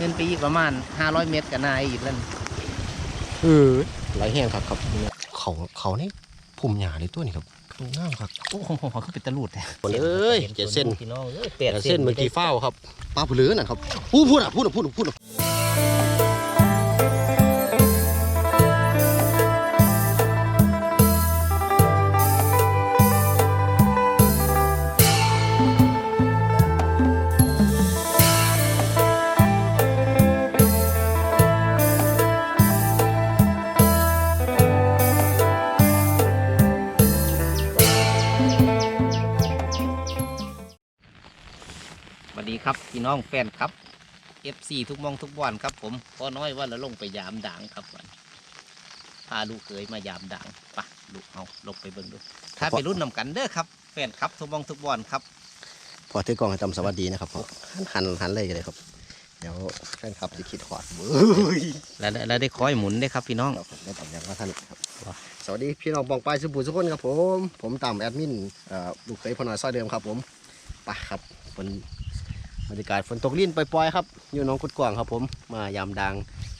เงินไปอีกประมาณ 500 เมตรกับนายอีกแล้วนี่เออไหลแห้งครับครับเนี่ยเขาเขานี่พุ่มหญ้าเลยตัวนี้ครับงามครับโอ้โหเขาคือเป็นตะลูดแท้หมดเลยเจ็ดเส้นพี่น้องเอ้ยแปดเส้นเมื่อกี้เฝ้าครับปลาผู้เหลือน่ะครับพูดพูดอะพูดอะพูดอะพูดอะ ครับพี่น้องแฟนครับ FC ทุกหมองทุกวันครับ ผมพ่อน้อยว่าเราลงไปยามด่างครับวันพาลูกเคยมายามด่างไปะลูกเอาลงไปเบิ่งดู ถ้าไปรุ่นนำกันเด้อครับแฟนครับทุกหมองทุกวันครับพอถือกล้องให้จำสวัสดีนะครับพอหันหันหันเลยกันเลยครับเดี๋ยวแฟนคลับจะคิดขวาดเบ้ยแล้วแล้วได้คอยหมุนได้ครับพี่น้องครับผมได้ตอบอย่างว่าท่านครับ สวัสดีพี่น้องปองปลายสุบุทุกคนครับผม ผมตามแอดมินเอ่อลูกเคยพอน้อยซอยเดิมครับผมไปครับฝน บรรยากาศฝนตกลิ้นปล่อยๆครับ อยู่หน้องกุดกวางครับผม มายามดัง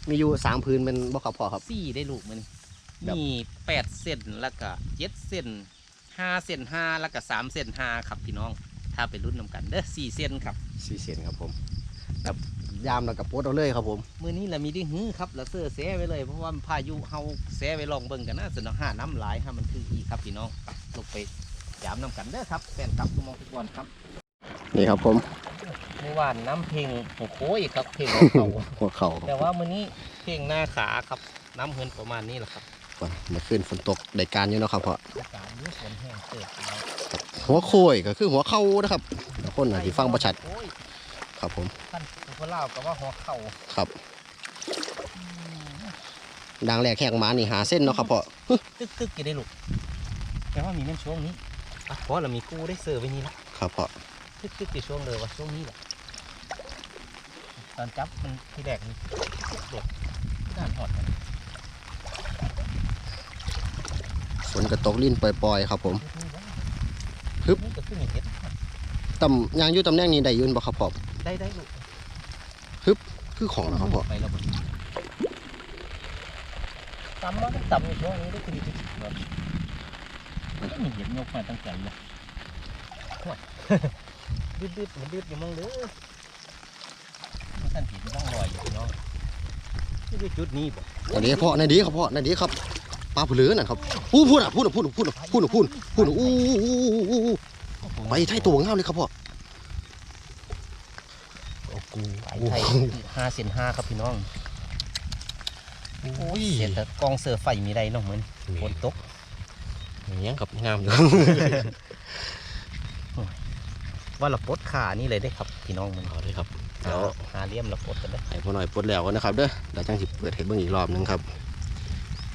มีอยู่สามพื้นเป็นบ่ขับพอครับ สี่ได้ลูกมันครับ มีแปดเส้นแล้วก็เจ็ดเส้นห้าเส้นห้าแล้วก็สามเส้นห้าครับพี่น้อง ถ้าไปรุ่นนำกันเด้อสี่เส้นครับ สี่เซนครับผมแบบยามแล้วกับโพสเอาเลยครับผม มือนี้เรามีได้หื้อครับเราเสื้อเสียไว้เลย เพราะว่าพายุเฮาเสียไว้ลองเบิ่งกันนะสนองห้าน้ำหลายฮะมันคืออีครับพี่น้องลงไปยามนำกันเด้อครับแฟนคลับทุกหมองทุกวันครับ นี่ครับผม เมื่อวานน้ำเพลงโอ้โหอีกครับเพลงของเขาหัวเข่าครับแต่ว่ามื้อนี้เพลงหน้าขาครับ น้ำเฮินประมาณนี้แหละครับก่อนเมื่อคืนฝนตกได้การอยู่เนาะครับเพราะอากาศยืดฝนแห้งเติบพี่น้องหัวโคยก็คือหัวเข่านะครับบางคนอาจจะฟังประชัดโอ้ยครับผมท่านผู้เล่าวก็ว่าหัวเข่าครับดังแรกแหกหมานี่หาเส้นเนาะครับเพราะตึกตึกกี่ได้ลูกแต่ว่ามีแม่นช่วงนี้อะเพราะเรามีกู้ได้เสิร์ฟไว้นี่ละครับเพราะตึกตึกกี่ช่วงเลยว่าช่วงนี้แหละต อนจับมันที่แรกมันเด็กด้านหอดกันฝนกระตกลิ้นปล่อยๆครับผมฮึบนี่ก็ขึ้นอย่างเห็ดตำยางอยู่ตำแหน่งนี้ได้อยืนบ่ครับเพราะได้ได้ลูกคือของนะครับเพราะไปแล้วบ่ตำว่าตำอยู่ช่วงนี้ได้คือดีแบบไม่เห็นยกมาตั้งใจเลยดืดดืดมันดืดอยู่มั่งเด้อมัน ท่านผิดมันต้องลอยอยู่พี่น้องนี่คือจุดนี้บ่อันนี้พาะในดีครับพาะในดีครับปลาผู้เหลือน่ะครับพูดพูดอะพูดอะพูดอะพูดอะพูดอะพูดพูดอะอู้อู้อู้อู้อู้ไปไทยตัวงามเลยครับพ่อโอ้กูไทยห้าเซนห้าครับพี่น้องโอ้ยเสียแต่กองเสือไฟมีไรเนาะเหมือนฝนตกย่างเงี้ยครับงามอยู่ว่าเราปลดขานี่เลยได้ครับพี่น้องมันเอาเลยครับ เดี๋เดี๋ยยววหาเลี่ยมเราปลดกันได้ให้พ่อหน่อยปลดแล้วกันนะครับเด้อเดี๋ยวจังสิเปิดให้เบิ่งอีกรอบหนึงครับ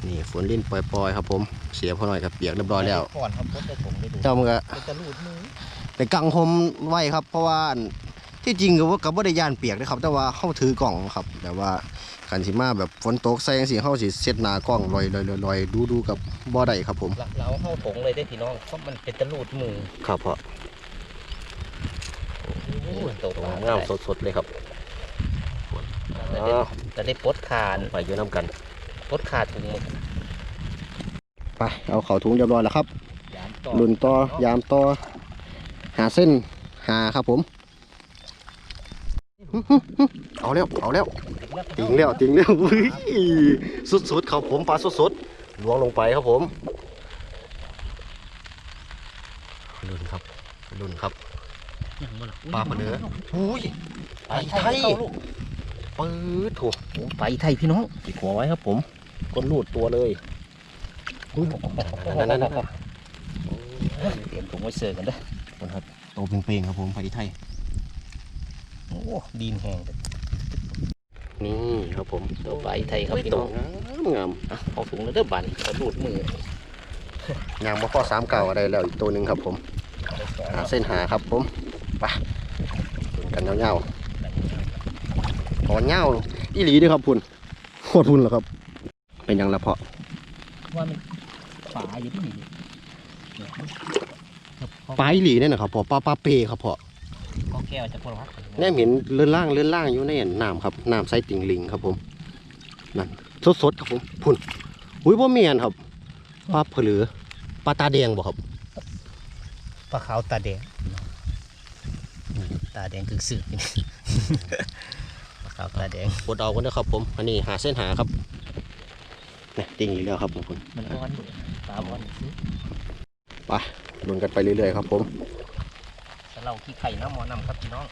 นี่ฝนลิ้นปล่อยๆครับผมเสียพ่อหน่อยกับเปียกเรียบร้อยแล้วก่อนครับปลดได้ผมได้ดูเจ้ามันก็ เป็นตะลูดมือไปกังหมไว้ครับ เพราะว่าที่จริงก็ว่ากับว่าได้ย่านเปียกนะครับ แต่ว่าเข้าถือกล่องครับแต่ว่าคันสิมาแบบฝนตกใส่จังซี่เข้าสิเซ็ตหน้ากล้องลอยลอยลอยลอยดูดูกับบ่ได้ครับผมเราเราเข้าถงเลยได้พี่น้องเพราะมันเป็นตะลูดมือครับพ่อโอ้ย ตกงามงามสดๆเลยครับแต่ได้แต่ได้ปลดขาไปอยู่น้ำกันปลดขาถุงมือไปเอาเข่าถุงเรียบร้อยแล้วครับยามต่อรุ่นต่อยามต่อหาเส้นหาครับผมหึหึหึเอาแล้วเอาแล้วติงแล้วติงแล้วอุ้ยสุดๆครับผมปลาสดๆล้วงลงไปครับผมรุ่นครับรุ่นครับ ปลาปลาเนื้ออุ้ยไปไทยเข้าลูกปื๊ดถูกโอ้ไปไทยพี่น้องติดหัวไว้ครับผมก้นรูดตัวเลยนั่นนั่นนั่นเตรียมถุงไว้เสิร์ฟกันเด้อครับโตเป่งๆครับผมไปไทยโอ้ดีนแห้งเด้อนี่ครับผมตัวไปไทยครับพี่ตน้องงามงามอะเอาถุงแล้วเด้อบันเขาดูดมือยางมาข้อสามเก่าอะไรแล้วอีกตัวหนึ่งครับผมหาเส้นหาครับผมไปดูกันเงาๆพอเงาอีหลีเด้วยครับพุ่นโคตรพุ่นเหรอครับ เป็นยังละเพาะว่ามันฝาอยู่ที่นี่ปลาอีหลีเนี่ยนะครับพอปลาปลาเปครับพอก็แกก้วจะพวกวัดแน่เห็นเลื่อนล่างเลื่อนล่างอยู่ในน้ำครับน้ำใสติ่งลิงครับผมนั่นสดๆครับผมพุ่นอุ้ยบ่เมียนครับปลาเผลือปลาตาแดงบ่ครับปลาขาวตาแดง ตาแดงคือสึกนี่ปลาขาวตาแดงบดเอากันนะครับผม อันนี้หาเส้นหาครับนี่ติ่งอีกแล้วครับผมมันอ้อนอยู่ปลาอ้อนซื้อลุนกันไปเรื่อยๆครับผมถ้าเราขี้ไข่น้ำหมอน้ำครับพี่น้อง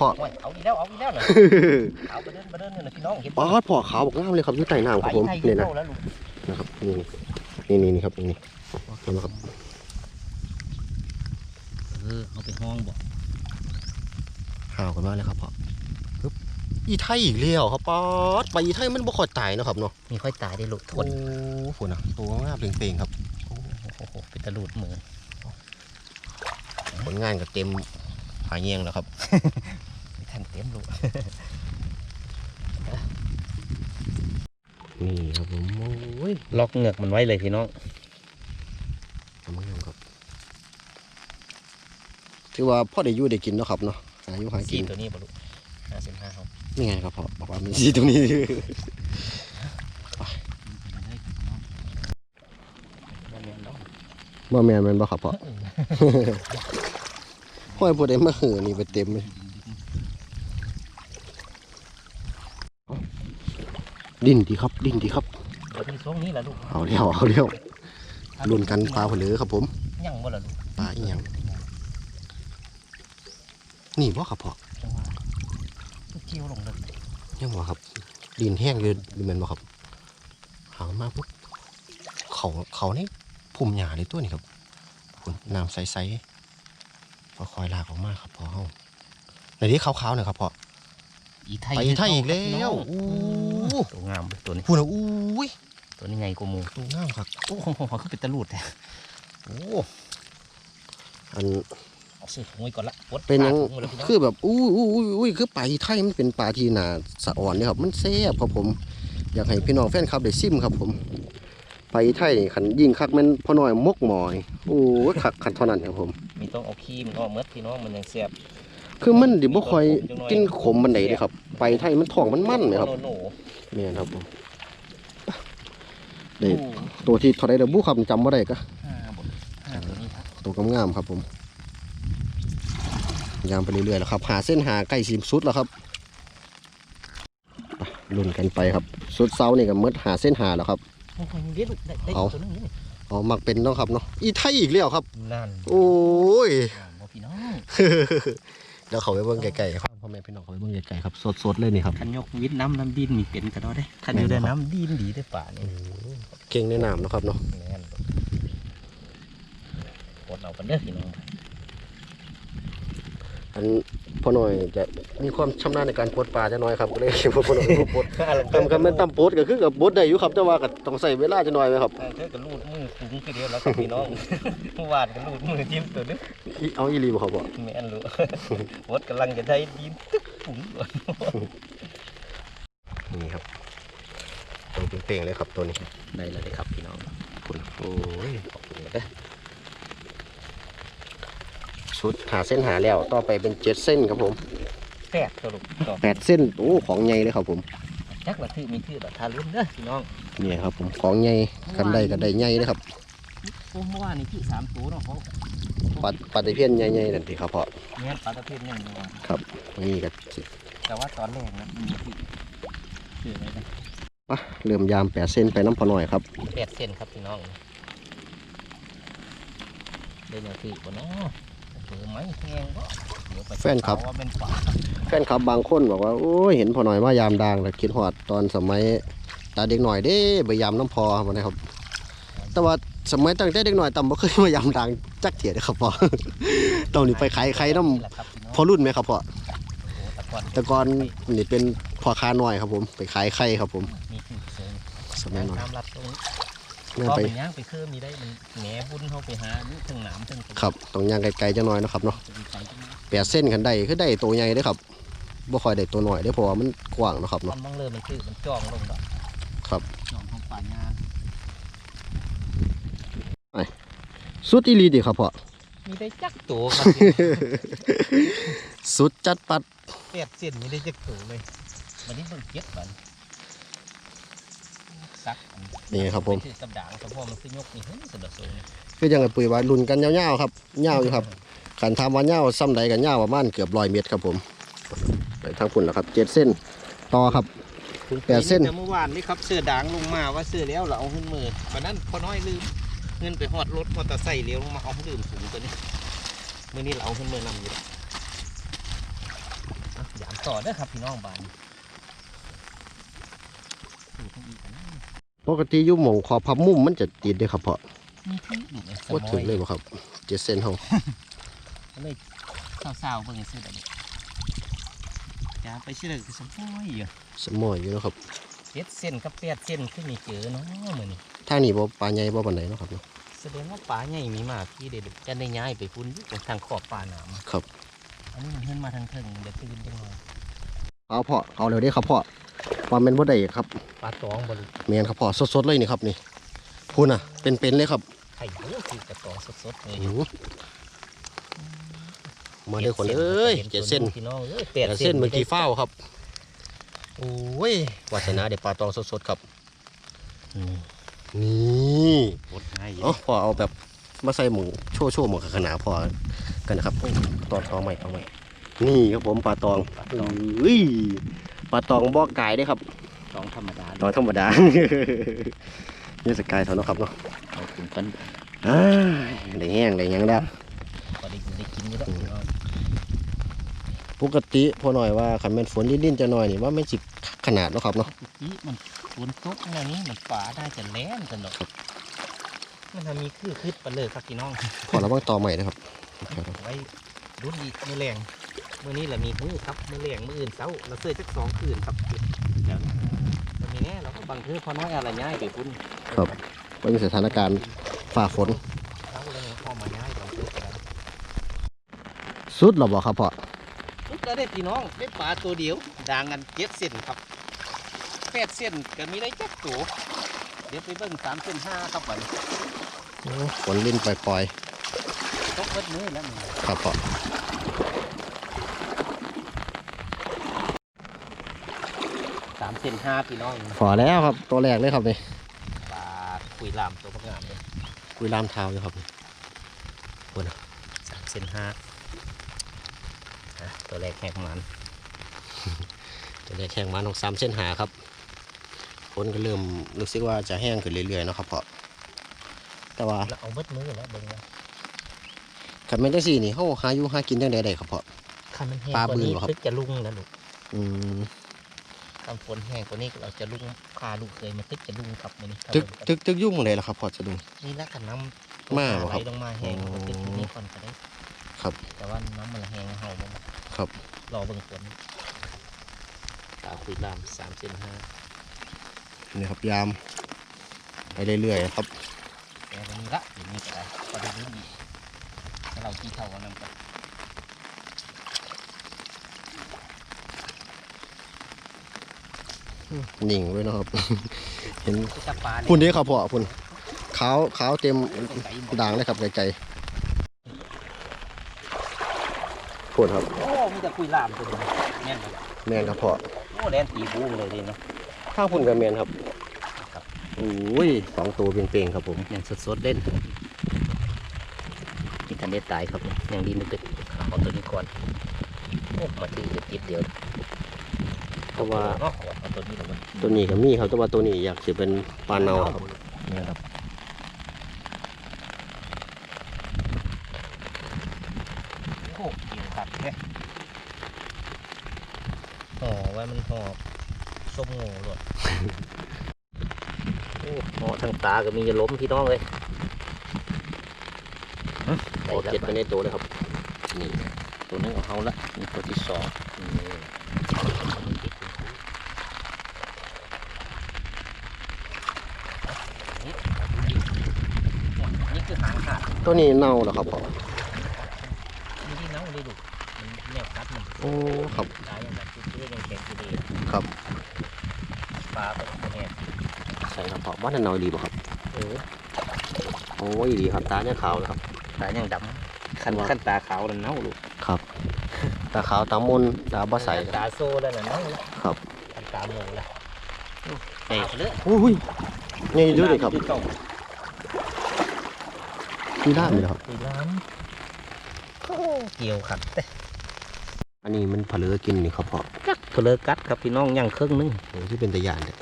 พ่อโอ้ยเอาอีกแล้วเอาอีกแล้วเลยเอาไปเดินไปเดินเนี่ยนะพี่น้องเห็นปลาพ่อขาวบอกน้ำเลยครับอยู่ใต้น้ำครับผมไทยนี่นะเข้าแล้วลูกนะครับนี่นี่นี่นี่ครับนี่นี่นะครับเออเอาไปห้องบอก ห่าวกันมากเลยครับพ่อปึ๊บอีไทยอีกแล้วครับป๊อดไปอีไทยมันบ่ค่อยตายเนาะครับเนาะมีค่อยตายได้ลูกทโอ้นโหนะตัวงามเปล่งๆครับโอ้โหเป็นตะลูดมือผลงานก็เต็มหาเงียงแล้วครับไม่ทันเต็มลูกนี่ครับผมโอ้ยล็อกเหงือกมันไว้เลยพี่น้องทำงามครับถือว่าพ่อได้อยู่ได้กินเนาะครับเนาะ หาอยู่หาสีกินตัวนี้บ่ลูกห้าสิบห้าครับนี่ไงครับพ่อบอกว่ามีสีตรงนี้มันเนียนดอกบ่แม่นแม่นบ่ครับพ่อ ห้อยบ่ได้มาเหือนี่ไปเต็มเลยดินดีครับ ดินดีครับ เดี๋ยวมีช่วงนี้แหละลูกเอาเลี้ยวเอาเลี้ยวลุ้นกันปลาผลือครับผม ยังบ่ล่ะลูกปลาอีหยัง นี่บ่ครับพ่อจังหวะเกี่ยวลงเลยยังบ่ครับดินแห้งเลยหรือแม่นบ่ครับหางมาปุ๊บเขาเขานี่พุ่มหญ้าเลยตัวนี้ครับคุณน้ำใสๆค่อยๆลากออกมาครับพ่อเฮาในที่ขาวๆหน่อยครับพ่ออีไทยไปอีไทยอีกแล้วโอ้อู้ตัวงามเลยตัวนี้พูดนะอุ้ยตัวนี้ไงกูมูตัวงามครับโอ้โหเขาเป็นตะลูดแท้โอ้อัน เอาซื้อถุงไว้ก่อนละปลดเป็นหยังปลาถุงไว้แล้วพี่น้องคือแบบอู้อู้อู้อุ้ยคือปลาที่ไทยมันเป็นปลาที่หนาสะอ่อนเนี่ยครับ มันแซ่บครับผม อยากให้พี่น้องแฟนคลับได้ซิมครับผมปลาที่ไทยนี่ขันยิงคักแมันพอน้อยมกหมอยโอ้ยคักคันเท่านั้นครับผม มีต้องเอาขี้มันออกเมดพี่น้องมันยังเสียบคือมันดิบ่ค่อยกินขมมันไหนเลยครับปลาที่ไทยมันท้องมันมันไหมครับโน่โน่เนี่ยครับผมได้ตัวที่เท่าไรเดบุครับจำว่าได้ก็ห้าบทห้าตัวนี้ครับ ตัวงามๆครับผม ยามไปเรื่อยๆแล้วครับ หาเส้นหาใกล้สิมสุดแล้วครับไปลุ้นกันไปครับ สุดเสานี่ก็หมดหาเส้นหาแล้วครับโอ้โหเดี๋ยวลูกได้ได้เอาตัวนึงนี่อ๋อมักเป็นเนาะครับเนาะอีไทยอีกแล้วครับนั่นโอ้ยบ่พี่น้องเดี๋ยวเขาไปเบิ่งไกลๆครับพ่อแม่พี่น้องเขาไปเบิ่งไกลๆครับสดๆเลยนี่ครับคันยกวิทย์น้ำน้ำดินมีเป็นกันเนาะได้คันอยู่ในน้ำดินดีได้ป่านี่เก่งในน้ำเนาะครับเนาะแม่นปลดเอากันเด้อพี่น้อง อันพ่อหน่อยจะมีความชำนาญในการปลดปลาจะน้อยครับก็เลยพ่อหน่อยปลดทำกันแม่นตำปลดก็คือกับปลดได้อยู่ครับแต่ว่าก็ต้องใส่เวลาจะน้อยไหมครับเออเธอก็ลูดมือฟุ้งไปเดียวแล้วครับพี่น้องเมื่อวานก็ลูดมือจิ้มตัวนึงอีเอาอีหลีบ่ครับบ่แม่นรู้วดกำลังจะได้ดินตึ๊กปุ๋งเลยนี่ครับตัวเป่งๆเลยครับตัวนี้ได้แล้วครับพี่น้องคุณโอ้ยขอบคุณเล ยเด้อชุดหาเส้นหาแล้วต่อไปเป็นเจ็ดเส้นครับผมแปดสรุปต่อแปดเส้นโอ้ของใหญ่เลยครับผมจักละที่มีที่ละทารุ่นเด้อพี่น้องนี่ครับผมของใหญ่กันได้กันได้ใหญ่เลยครับโอ้เมื่อวานนี่ที่สามตัวเนาะเขาปลาปลาตะเพียนใหญ่ๆนั่นสิครับพ่อเงี้ยปลาตะเพียนหนึ่งเมื่อวานครับนี่ก็สิแต่ว่าตอนแรกนะมันมีที่เจออะไรนะอะเริ่มยามแปดเส้นไปน้ำพอหน่อยครับแปดเส้นครับพี่น้องได้แนวที่บ่เนาะเจอไหม แฟนครับ แฟนคลับบางคนบอกว่าโอ้ยเห็นพอหน่อยมายามดังแต่คิดหอดตอนสมัยตาเด็กหน่อยเด้ไปยามน้ำพอมานะครับ แต่ว่าสมัยตั้งแต่เด็กหน่อยต่ำบ่เคยมายามดังจักเถียดครับพ่อตองนี่ไปขายไข่น้แหละครับพี่น้องำพอรุ่นไหมครับพ่อตะกอนแต่ก่อนนี่เป็นพ่อค้าน้อยครับผม ไปขายไข่ครับผมสมัยน้อย ตามรัดตรงนี้แม่นก็ไป เป็นย่างไปคือมีได้มันแหนบุญเขาไปหาดูถึงหนามถึงครับต้องย่างไกลๆจังน้อยนะครับเนาะจะมีใจจังเลยแปดเส้นขันได้คือได้ตัวใหญ่เด้อครับบ่ค่อยได้ตัวน้อยเด้อเพราะว่ามันกว้างเนาะครับตอเนาะ นบางเริ่มมันคือมันจ้องลงดอกครับ จ้องของป่ายางสุดอีหลีดิครับพ่อ มีได้จักตัวครับ สุดจัดปัดแปดเส้นมีได้จักตัวเลยวันนี้เบิ่งเก็บบัน ซักอันนี่ครับผมไปถือกับด่างสมพอมันคือยกนี่เฮ้ยสุดโซนคือยังไงปุ๋ยว่ารุ่นกันยาวๆครับยาวอยู่ครับขันทำว่ายาวซ้ำใดกันยาวประมาณเกือบร้อยเมตรครับผมไปทางพุ่นแล้วครับเจ็ดเส้นต่อครับแปดเส้นแต่เมื่อวานนี่ครับเสื้อด่างลงมาว่าเสื้อแล้วเราเอาขึ้นมือวันนั้นพอน้อยลืมเงินไปหอดรถมอเตอร์ไซค์เลี้ยวลงมาเอาลืมถุงตัวนี้มื่อนี้เราเอาขึ้นมือนำอยู่แล้วอะยามต่อเด้อครับพี่น้องบ้านสูตรของอีกอันนั้น ปกติอยุ่หมองขอบพับมุมมันจะติดเด้ครับเพาะมีที่อยู่ในสว่ามถึองยเลยบ่ครับเจ็ดเส้นเฮาก็เลยเศร้าๆเบิ่งซื้อแบบนี้ยามไปเชื่อคือสมอยอยู่สมอยอยู่เนาะครับเจ็ดเส้นกับแปดเส้นขึ้นนี่เจอเนาะมือนี้ทางนี้บ่ปลาใหญ่บ่ปานใดเนาะครับเนาะแสดงว่าป่าใหญ่มีมากพี่เด็ดจะได้ย้ายไปพุ่นอยู่ทางขอบป่าหนามครับ อันนี้มันขึ้นมาทางเทิงเดี๋ยวตื่นจังเลยเอาเพาะเอาเร็วเด้ครับเพาะ ว่าแม่นบ่ได้ครับปลาตองบริแม่นครับเพาะสดๆเลยนี่ครับนี่พูนน่ะ เป็นๆเลยครับไข่เยอะคือกระตองสดๆเลยอื้อมาเด้อคนเอ้ยเจ็ดเส้นพี่น้องเอ้ยแปแปดดเส้นเมื่อกี้เฝ้าครับโอ้ยวาสนาเด็ดปลาตองสดๆครับอืมนี่ปดง่ายอยู่เอ๋อพอเอาแบบมาใส่หมูโชว์โชว์หมูขนาดพอกันนะครับโอ้ยตอนตองใหม่ตองใหม่นี่ครับผมปลาตองปลาตองอุ้ย ปลาตองบอกกายได้ครับตองธรรมดาตองธรรมดานี่สกายเท่านั้นครับเนาะเอาคุณกันอ่าได้แห้งได้หยังได้พอได้กินได้กินอยู่แล้วพี่น้องปกติพอหน่อยว่าขันเป็นฝนดิ้นๆจะหน่อยนี่ว่าไม่จิขนาดเนาะครับเนาะนี่มันฝนตกแนวนี้มันป่าได้จะแล้นกันเนาะมันทำมีคือคืดไปเลยครับพี่น้องขอระวังต่อใหม่นะครับไว้รุ่นอีกมือแรง มือนี้แหละมีหูครับมือแรงมืออื่นเช้าเราเสื้อจักสองคืนครับเดี๋ยวเรามีแน่เราก็บังคือพอน้อยอะไรง่ายไปพุ่นครับเป็นสถานการณ์ฝ่าฝนเช้าแล้วพอมาง่ายบังคือกันสุดหรอบ่ครับพ่อปุ๊บแล้วได้พี่น้องได้ปลาตัวเดียวด่างกันเจ็ดเส้นครับแปดเส้นก็มีได้จักตัวเดี๋ยวไปเบิ่งสามเส้นห้าครับวันโอ้ฝนลิ้นปล่อยตกเบิดมือแล้วมึงๆครับพ่อ สาม เส้นห้าพี่น้องฝอแล้วครับ ตัวแรกเลยครับนี่ปลาคุยลามตัวพวกงามเลยคุยลามเท้าอยู่ครับสามเส้นห้าอะตัวแรกแหกมันตัวแรกแข่งมาของสามเส้นหาครับฝนก็เริ่มรู้สึกว่าจะแห้งขึ้นเรื่อยๆเนาะครับพ่อแต่ว่าแล้วเอาเบิดมือแล้วเบิ่งว่าขันแม่นจังสี่นี่เขาหาอยู่หากินจังใดๆครับพ่อคันมันแห้งปลากว่านี้บึ้งเหรอครับตึกจะลุ่งนะลูกอืม คำฝนแห้งกว่านี้เราจะลุ่งพาลูกเคยมาตึกจะลุ่งครับมื้อนี้ตึกตึกตึกยุ่งเลยล่ะครับพ่อจะดูนี่แล้วกันน้ำมาบ่ไหครัลบลงมาแห้งอ๋อมาตึกที่นี่ก่อนก็ได้ครับ แต่ว่าน้ำมันแห้งเห่าบ่มาครับ รอเบิ่งฝนตาคุยลามสามเส้นห้านี่ครับยามไปเรื่อยๆครับแต่วันนี้ละเดี๋ยวนี้ก็ได้ก็ได้รู้ดีถ้าเราที่เท่ากันนั่นก็ นิ่งด้วยเนาะครับ เห็นคือจับปลาพุ่นนี้ครับพ่อพุ่นขาวขาวเต็มไก่หมดด่างเลยครับไกลๆพุ่นครับ โอ้มีแต่คุยลามตัวเดียวแม่นเลยแมนครับพ่อโอ้แลนตีบูมเลยดีเนาะข้างพุ่นกับแมนครับครับโอ้ยสองตัวเปล่งๆครับผมยังสดๆเล่นกินทันได้ตายครับยังดีนึกตึกเอาตัวนี้ก่อนโอ้มาถือติดเดียว เพราะว่าเนาะเอาตัวนี้ลงมาตัวนี้ก็มีครับแต่ว่าตัวนี้อยากจะเป็นปลาเนาครับเนี่ยครับโอ้เกี่ยวครับเนี่ยห่อไว้มันห่อส้มโง่หลดโอ้ห่อทางตาก็มีจะล้มพี่น้องเลยโอ้เจ็ดไปในตัวเลยครับ นี่ตัวนึงของเขาละนี่ตัวที่สองนี่นี่คือหางขาด ตัวนี้เน่าแล้วครับพ่อนี่ที่น้องเลยดูมันแนวกัดมันโอ้ครับตายอย่างแบบคือยังแข็งอยู่ดีครับปลาเป็นแห้งใส่ครับพ่อบ้านนเน่าดีป่ะครับเออโอ้ยดีครับตาเนี่ยขาวนะครับตายยังดขันขันตาขาวแล้วเน่าลูกครับ ตาขาวตามนตาบ่ใสตาโซ่แล้วน่ะเน่าละครับขันตาโมละใหญ่เลยอุ้ยใหญ่ด้วยครับที่ต้อง มีด้านเลยครับตีล้านเกี่ยวขัดแต่อันนี้มันเผลอกินนี่ครับพ่อจักเพลอกัดครับพี่น้องย่างครึ่งนึงโอ้ที่เป็นตะยานเนี่ย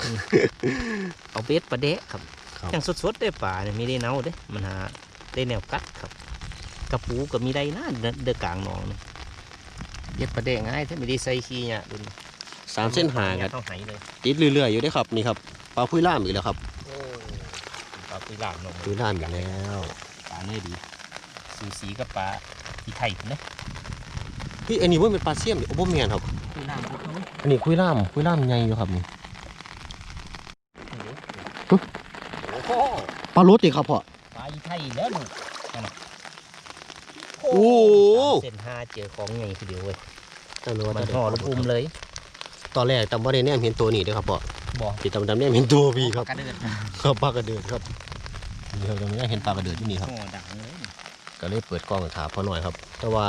เอาเบ็ดปลาแดะครับครับย่างสดๆได้ป่าเนี่ยมีได้เน่าเด้มันหาได้แนวกัดครับกระปูก็มีได้นะเดเดือกลางหนองนี่เบ็ดปลาแดะง่ายถ้าไม่ได้ใส่ขี้เนี่ยดุนสามเส้นหากันเท่าไหเลยติดเรื่อยๆอยู่เด้อครับนี่ครับปลาพุ้ยล่ามอีกแล้วครับโอ้ปลาปุยหลามหนองพุ้ยล่ามอีกแล้ว ปลาเนื้อดี สูสีกับปลาที่ไทยนะพี่อันนี้ว่าเป็นปลาเสี่ยมโอ้บ่แม่นครับปุยหลามพวกเขาอันนี้พุ้ยล่ามพุ้ยล่ามใหญ่อยู่ครับนี่โอ้โหปลาโรติครับพ่อ ปลาอีไทยแล้วลูกนั่นน่ะโอ้โห สามเส้นห้าเจอของใหญ่ทีเดียวเว้ยจังเลยว่ามันจะห่อลูกอุ้มเลยตอนแรกตำบ่ได้แนมเห็นตัวนี้เด้อครับพ่อบอกที่ตำดำแนมเห็นตัวพี่ครับกระเดิดครับปลากระเดือดครับ นี่ครับตรงนี้เห็นปลากระเดือดที่นี่ครับห่อดังเลยก็ก็เลยเปิดกล้องถามพอหน่อยครับ แต่ว่า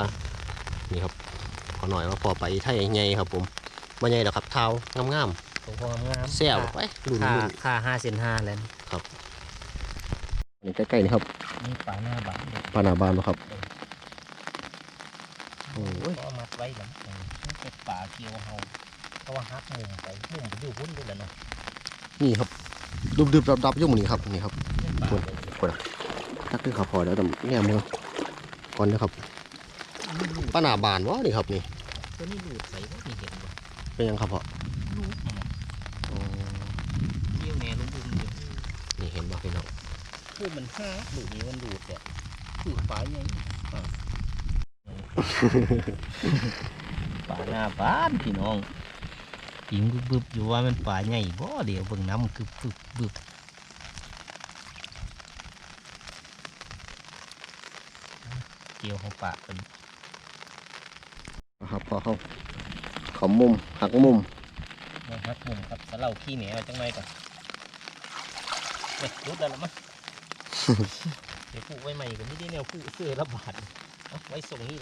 นี่ครับพอหน่อยว่าพอไปไทยใหญ่ครับ ผมมาใหญ่แล้วครับเท้างามตัวพองามๆแซ่บไปรุ่นค่ารุ่นค่าห้าเซนห้าแล้วนี่นี่ใกล้ๆนี่ครับนี่ปลาหน้าบานเด็กปลาหนาบานบ่ครับโอ้ยก็เอามัดไว้แล้วนี่เป็นปลาเกียวเฮาเพราะว่าฮักมุมไปมุมอยู่หุ้นด้วยแหละเนาะนี่ครับดุบๆดับๆอยุ่หมนี่ครับนี่ครับ เป็นปลาคนตักขึ้นขับพอแล้วแต่เนี่ยมือก่อนนะครับปลาหนาบานวะนี่ครับนี่ตัวนี้ลูดใส่ก็มีเห็นบ่เป็นยังครับพ่อลูดมันน่ะอ๋อเที่ยวแหน่ลูกอุ้มอยู่นี่เห็นบ่พี่น้องพูดมันห้าลูดนี้มันลูดแต่คือปลาใหญ่ปลาหน้าบ้านพี่น้องปิงบึบอยู่ว่ามันปลาใหญ่บ่เดี๋ยวเบิ่งน้ำคือบึบบึบ เกี่ยวของปลาเป็นครับพอเขาขอมุมหักมุมมาฮักมุมครับสะเล่าขี้เหนียวจังไรก่อนเฮ้ยรุดแล้วละมั้งเดี๋ยวผูกไว้ใหม่กันนี่ได้แนวผูกเสื้อระบาดเอาไว้ส่งนี่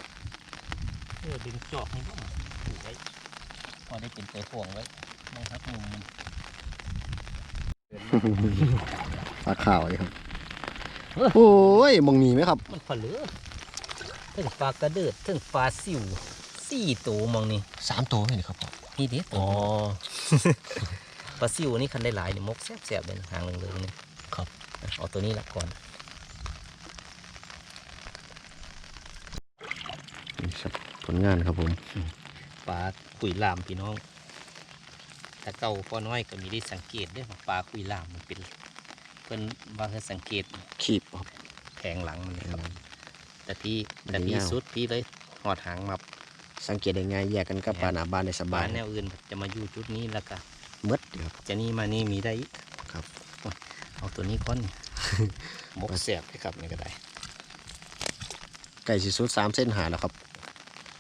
เออดึงจอกให้บ้างผูกไว้พอได้เป็นตัวห่วงไว้มาฮักมุมมันปลาขาวเลยครับโอ้ยมองมีไหมครับ มันผลือ ถึงปลากระเดิดถึงปลาสิวสี่ตัวมองนี่สามตัวไหมนี่ครับพ่อนี่เด็ดอ๋อปลาซิวนี่คันได้หลายเนี่ยมกแซ่บๆเลยนะหางเหลืองๆนี่ครับเอาตัวนี้ละก่อนนี่ครับผลงานครับผมปลาคุยลามพี่น้อง ถ้าเก่าพอน้อยก็มีได้สังเกตเด้วยปลาคุยลามมันเป็นเพิ่นว่าให้สังเกตขีบครับแผงหลังมันนะครับ แต่ที่แต่มันที่ยาวสุดพี่เลยหอดหางมาสังเกตได้ไงายแยกกันกับปลาหนาบานในสปบาลายแนวอื่นจะมาอยู่จุดนี้แล้วก็มดเดียวครับจะนี่มานี่มีได้อีกครับโอ้ยเอาตัวนี้ก้อนมกแสบเลยครับนี่ก็ได้ไก่สิสุดสามเส้นหาแล้วครับ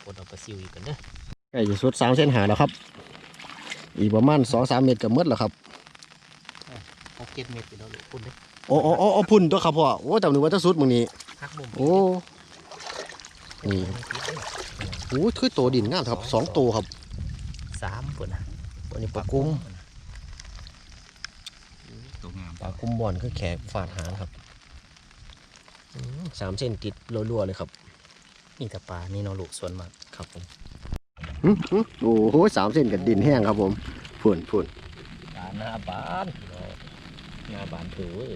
กดเอาปลาซิวอีกกันเด้อไก่สิสุดสามเส้นหาแล้วครับ อีกประมาณสองสามเมตรกับมดแล้วครับเอาเก็ดเม็ดไปแล้วลูกคุณเด้อโอ้โอ้โอ้โอ้พุ่นตัวครับพ่อโอ้จำนึกว่าจะสุดมึงนี้หักมุมโอ้ นี่โอ้คือตัวดินงามครับสองตัวครับสามคนนะอันนี้ปลากุ้มตัวงามปลากุ้มบอลคือแขกฝาดหางครับอืมสามเส้นติดรัวๆเลยครับนี่แต่ปลานี่เนาะลูกส่วนมากครับผมหึหึโอ้โหสามเส้นกับดินแห้งครับผมพุ่นพุ่นปลาหน้าบานเนาะหน้าบานถือเว้ย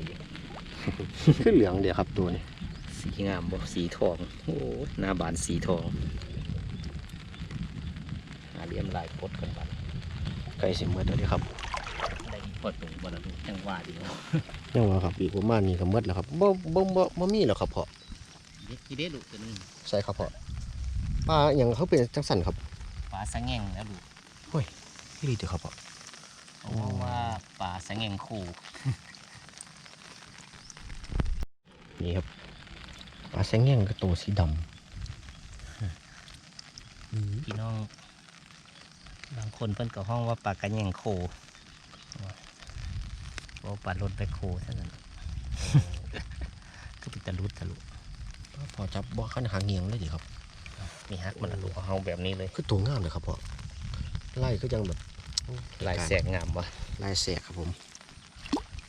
ขึ้นเหลืองเดียวครับตัวนี้ สีงามบ่สีทอง โอ้ยหน้าบานสีทองหาเลี้ยมลายพดกันบัดไก่สิเมื่อเดียวนี้ครับได้พดตรงบ่ละลูกจังหวะดีเนาะยังว่าครับอีกประมาณนี้ก็หมดแล้วครับบ่บ่บ่บ่มีแล้วครับพ่อเด็กกี่เด้ลูกตัวนี้ใช่ครับพ่อปลาอย่างเขาเป็นจังสันครับปลาสะแง่งแล้วลูกพี่ลีเดียวครับพ่อเพราะว่าปลาสะแง่งคู่นี่ครับ ปลาแสงแง่งก็ตัวสีดพี่น้องบางคนเพิ่นก็ห้องว่าปลากระแง่งโคว่าปลารถไปโคเท่านั้นก็เป็นตะลุดทะลุพอจับบ่ขั้นหางเงียงเลยดิครับมีฮักมันละลูกเอาแบบนี้เลยคือตัวงามเลยครับพ่อไล่ก็ยังแบบลายแสกงามวะลายแสกครับผม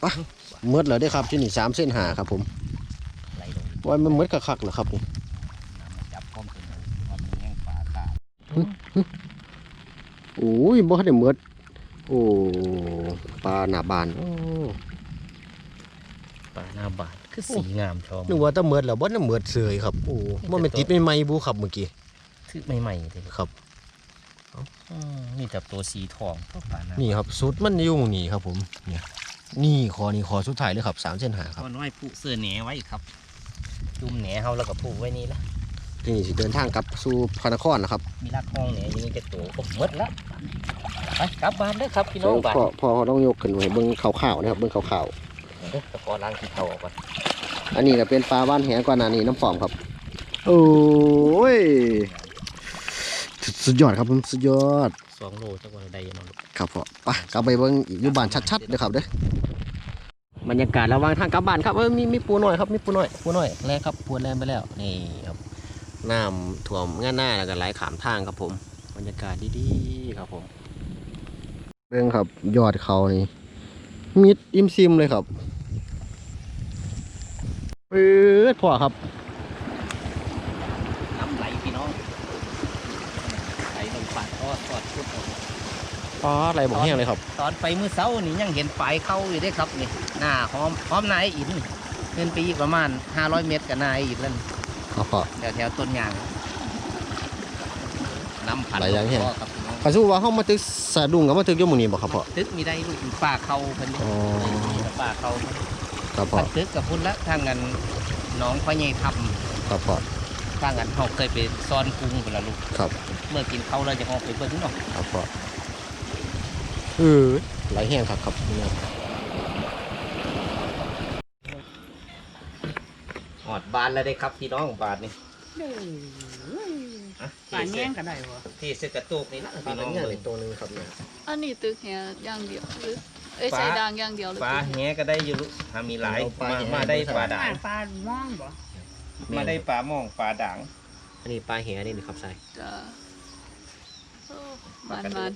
ปะเมืดแล้วได้อครับที่นี่สามเส้นหาครับผม ไหลลงว่ามันเมืดคักๆเหรอครับผมน้ำมาจับก้อมเป็นความแห้งฝาขาดโอ้ยบ่ได้เมืดโอ้ปลาหน้าบานโอ้ปลาหน้าบาดคือสีงามชมนึกว่าแตะเมืดแล้วบ่ได้เมืดเสยครับโอ้ว่ามันติดใหม่ๆบูครับเมื่อกี้คือใหม่ๆเลยครับอืมนี่แต่ตัวสีทองปลาหน้านี่ครับสุดมันอยู่หม้องนี้ครับผมเนี่ยนี่คอนี่คอสุดท้ายเลยครับสามเส้นหาครับก็น้อยผู้เสื้อแหนไว้ครับ จุ่มแหนเฮาแล้วก็ผูกไว้นี่ละที่นี่สิเดินทางกลับสู่พระนครนะครับมีลักห้องแหนอยู่นี่จะตัวโอ้หมดละไปกลับบ้านเด้อครับพี่น้องบ้านพอพอต้องยกขึ้นไว้เบิ่งขาวๆนะครับเบิ่งขาวเด้อตะกอล้างขี้เท้าออกก่อนๆอันนี้ก็เป็นปลาบ้านแหกว่านานี่น้ำฟอมครับ โอ้ยสุดยอดครับผมสุดยอดสองโลจักวันใดเนาะลูกครับพ่อไปกลับไปเบิ่งอีกอยู่บ้านชัดๆเด้อครับเด้อ บรรยากาศระหว่างทางกลับบ้านครับเออมีมีปูน้อยครับมีปูน้อยปูน้อยแลครับปูแลนไปแล้วนี่ครับน้ำท่วมง่านหน้าแล้วก็ไหลขามทางครับผม บรรยากาศดีๆครับผมเบิ่งครับยอดเขานี่มิดอิมซิมเลยครับเปิดพ่อครับน้ำไหลพี่น้องไหลลงปากทอดทอดพุดออก ปลาอะไรบอกแห้งเลยครับ ตอนไปมื้อเช้านี่ยังเห็นปลายเข้าอยู่เด้ครับนี่หน้าหอมหอมนายอินเงินไปอีกประมาณ 500 เมตรกับนายอินแล้วครับพ่อแถวแถวๆต้นยางน้ำผันไหลยังเห็นพ่อครับพี่น้องข้าสู้ว่าเขามาตึกสะดุ้งกับมาตึกอยมหมูนี่บอกครับพ่อตึกมีได้ลูกป่าเขาเพิ่นนี่อ๋อมีแต่ป่าเขาครับพ่อผัดตึกกับพุ่นละทางกันหน้องพ่อใหญ่ทครับพ่อำทางกันเขาเคยไปซ่อนกุ้งเวลาลูกครับ เมื่อกินเขาวแล้วจะออกไปเบิ่งเนาะครับพ่อ เออไหลแห้งครับครับนี่ครับหอดบานแล้วได้ครับพี่น้องบานนี่เด้ออะปลาแง่งก็ได้บ่ที่เสกระตุกนี่นะปลาพี่น้องเนี่ยเบิ่ในงตัวหนึงครับเนี่ยอันนี้ตึกแหอย่างเดียวหรือเอ้ยฟ้าใช้ดางอย่างเดียวหรือปลาตึกแหก็ได้อยู่ลูกถ้ามีหลายมามาได้ปลาด่างปลาม่องบ่มาได้ปลาหม่องปลาด่างอันนี้ปลาแหนี่นะครับใส่จะโอ้มันมัน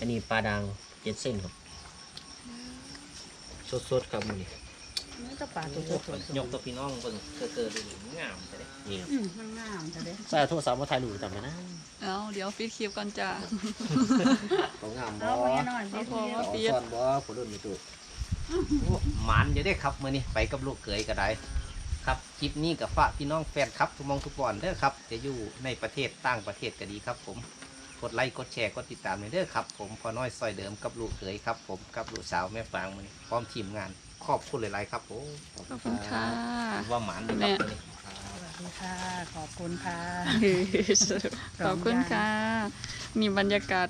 อันนี้ปลาดังเจ็ดเส้นครับ สดๆครับมันนี่นี่ก็ปลาตัวสดๆยกตัวพี่น้องเบิ่งเกิดๆดูงามจะได้นี่ครับอืมมันงามจะได้ใส่โทรศัพท์มาถ่ายรูปจำกันนะเอาเดี๋ยวฟิตคลิปก่อนจ้าของงามบ่เอาไว้หน่อยเอาสิพอของซ่อนบ่ผลรุ่นมีตู้โอ้หมานจะได้ครับมื่อนี้ไปกับลูกเขยก็ได้ครับคลิปนี้กับฝากพี่น้องแฟนครับทุกหมองทุกบอนเด้อครับ จะอยู่ในประเทศต่างประเทศก็ดีครับผม กดไลค์กดแชร์กดติดตามเลยเด้อครับ ผมพอน้อยซอยเดิมกับลูกเขยครับ ผมกับลูกสาวแม่ฟางมันพร้อมทีมงานขอบคุณหลายๆครับผมขอบคุณค่ะว่าหมานดีครับมื้อนี้ สวัสดีค่ะ ขอบคุณค่ะ ขอบคุณค่ะมีบรรยากาศ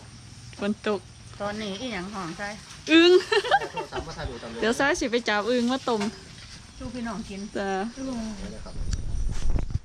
ฝนตก ตอนนี้อีหยังหอมใช่อึ้งโทรศัพท์มาถ่ายรูปจำเดี๋ยวซ้ายสิไปจับอึ้งมาต้มชูพี่น้องกินจ้าอืมนะครับ